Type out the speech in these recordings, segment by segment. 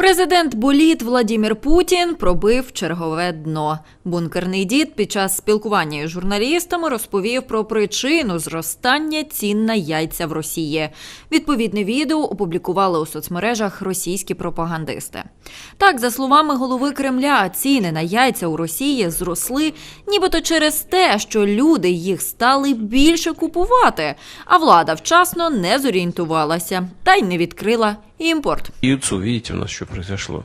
Президент боліт Владімір Путін пробив чергове дно. Бункерний дід під час спілкування із журналістами розповів про причину зростання цін на яйця в Росії. Відповідне відео опублікували у соцмережах російські пропагандисти. Так, за словами голови Кремля, ціни на яйця у Росії зросли, нібито через те, що люди їх стали більше купувати, а влада вчасно не зорієнтувалася та й не відкрила імпорт. Яйцо, видите, у нас что произошло.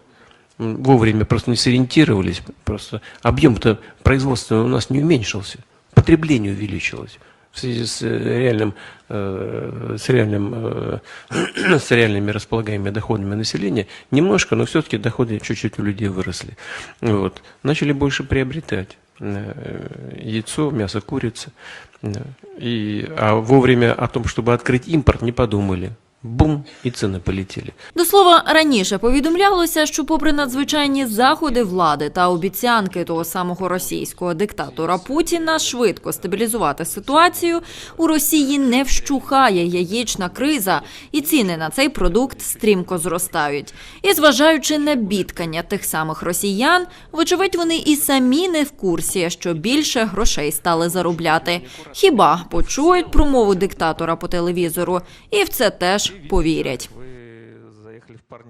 Вовремя просто не сориентировались, просто объем-то производства у нас не уменьшился, потребление увеличилось в связи с э, реальным, э, с реальным, э, с реальными располагаемыми доходами населения. Немножко, но все-таки доходы чуть-чуть у людей выросли. Вот. Начали больше приобретать э, яйцо, мясо курицы. Да. И, а вовремя о том, чтобы открыть импорт, не подумали. Бум, и цены полетели. До слова, раніше повідомлялося, що, попри надзвичайні заходи влади та обіцянки того самого російського диктатора Путіна швидко стабілізувати ситуацію, у Росії не вщухає яєчна криза, і ціни на цей продукт стрімко зростають. І зважаючи на бідкання тих самих росіян, вочевидь, вони і самі не в курсі, що більше грошей стали заробляти. Хіба почують промову диктатора по телевізору, і в це теж повірять.